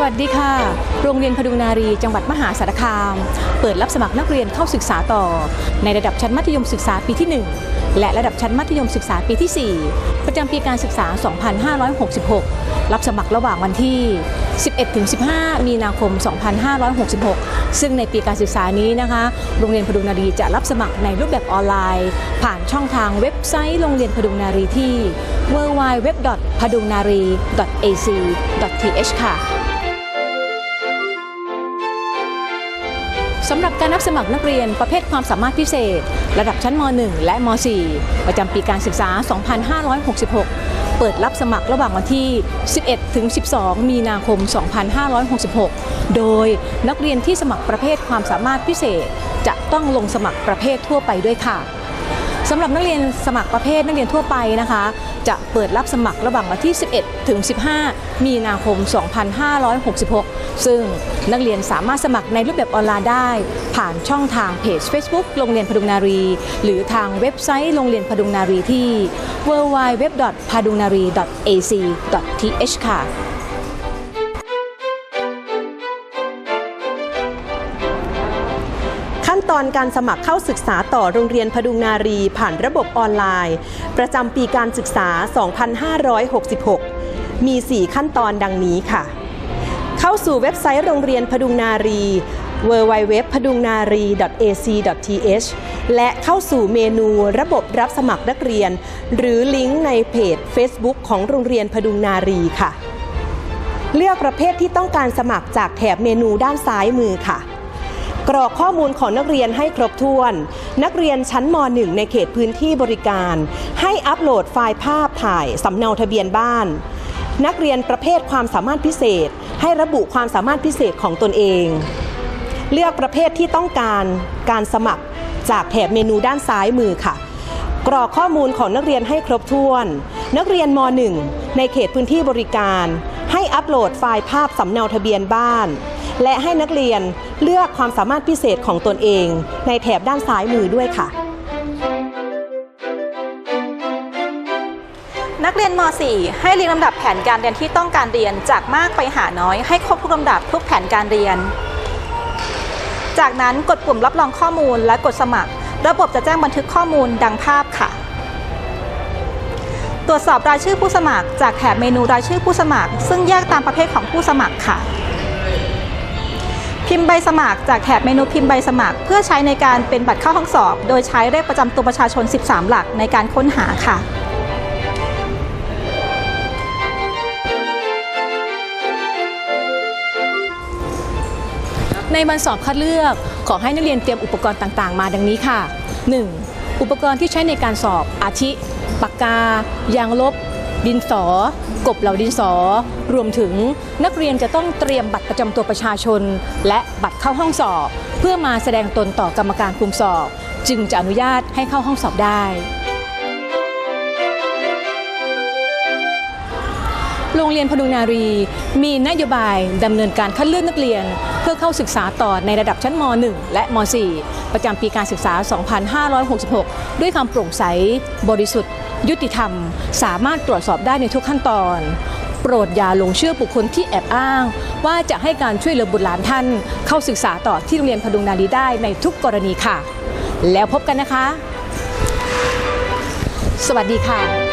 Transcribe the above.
สวัสดีค่ะ โรงเรียนพดุงนารี จังหวัดมหาสารคาม เปิดรับสมัครนักเรียนเข้าศึกษาต่อ ในระดับชั้นมัธยมศึกษาปีที่ 1 และระดับชั้นมัธยมศึกษาปีที่ 4 ประจำปีการศึกษา 2566 รับสมัครระหว่างวันที่ 11-15 มีนาคม 2566 ซึ่งในปีการศึกษานี้นะคะ โรงเรียนพดุงนารีจะรับสมัครในรูปแบบออนไลน์ ผ่านช่องทางเว็บไซต์โรงเรียนพดุงนารีที่ www. พดุงนารี ac.th ค่ะ สำหรับการรับสมัครนักเรียนประเภทความสามารถพิเศษ ระดับชั้นม .1 และม .4 ประจำปีการศึกษา 2566 เปิดรับสมัครระหว่างวันที่ 11 ถึง 12 มีนาคม 2566 โดยนักเรียนที่สมัครประเภทความสามารถพิเศษ จะต้องลงสมัครประเภททั่วไปด้วยค่ะ สำหรับนักเรียนสมัครประเภทนักเรียนทั่วไปนะคะ จะเปิดรับสมัครระหว่างวันที่ 11 ถึง 15 มีนาคม 2566 ซึ่งนักเรียนสามารถสมัครในรูปแบบออนไลน์ได้ ผ่านช่องทางเพจ Facebook โรงเรียนพดุงนารี หรือทางเว็บไซต์โรงเรียนพดุงนารีที่ www.padungnari.ac.th ค่ะ ตอนการสมัครเข้าศึกษาต่อโรงเรียนพดุงนารีผ่านระบบออนไลน์ ประจำปีการศึกษา 2566 มี 4 ขั้นตอนดังนี้ค่ะ เข้าสู่เว็บไซต์โรงเรียนพดุงนารี www พดุงนารี ac.th และเข้าสู่เมนูระบบรับสมัครนักเรียน หรือลิงก์ในเพจ Facebook ของโรงเรียนพดุงนารีค่ะ เลือกประเภทที่ต้องการสมัครจากแถบเมนูด้านซ้ายมือค่ะ กรอกข้อมูลของนักเรียนให้ครบถ้วน นักเรียนชั้นม .1 ในเขตพื้นที่บริการ ให้อัปโหลดไฟล์ภาพถ่ายสำเนาทะเบียนบ้าน นักเรียนประเภทความสามารถพิเศษ ให้ระบุความสามารถพิเศษของตนเอง เลือกประเภทที่ต้องการการสมัครจากแถบเมนูด้านซ้ายมือค่ะ กรอกข้อมูลของนักเรียนให้ครบถ้วน นักเรียนม .1 ในเขตพื้นที่บริการ ให้อัปโหลดไฟล์ภาพสำเนาทะเบียนบ้าน และให้นักเรียนเลือกความสามารถพิเศษของตนเอง ในแถบด้านซ้ายมือด้วยค่ะ นักเรียนม .4 ให้เรียงลำดับแผนการเรียนที่ต้องการเรียนจากมากไปหาน้อยให้ครบทุกลำดับทุกแผนการเรียน จากนั้นกดปุ่มรับรองข้อมูลและกดสมัคร ระบบจะแจ้งบันทึกข้อมูลดังภาพค่ะตรวจสอบรายชื่อผู้สมัคร จากแถบเมนูรายชื่อผู้สมัคร ซึ่งแยกตามประเภทของผู้สมัครค่ะ พิมพ์ใบสมัครจากแถบเมนูพิมพ์ใบสมัคร เพื่อใช้ในการเป็นบัตรเข้าห้องสอบ โดยใช้เลขประจำตัวประชาชน 13 หลักในการค้นหาค่ะในวันสอบคัดเลือก ขอให้นักเรียนเตรียมอุปกรณ์ต่างๆ มาดังนี้ค่ะ 1. อุปกรณ์ที่ใช้ในการสอบอาทิ ปากกา ยางลบ ดินสอ กบเหล่าดินสอ รวมถึงนักเรียนจะต้องเตรียมบัตรประจำตัวประชาชน และบัตรเข้าห้องสอบ เพื่อมาแสดงตนต่อกรรมการคุมสอบ จึงจะอนุญาตให้เข้าห้องสอบได้ โรงเรียนพดุงนารี มีนโยบายดำเนินการคัดเลือกนักเรียน เพื่อเข้าศึกษาต่อในระดับชั้นม .1 และม .4 ประจำปีการศึกษา 2566 ด้วยความโปร่งใส บริสุทธิ์ ยุติธรรม สามารถตรวจสอบได้ในทุกขั้นตอนโปรดอย่าหลงเชื่อบุคคลที่แอบอ้าง ว่าจะให้การช่วยเหลือบุตรหลานท่าน เข้าศึกษาต่อที่โรงเรียนพดุงนารีได้ในทุกกรณีค่ะ แล้วพบกันนะคะ สวัสดีค่ะ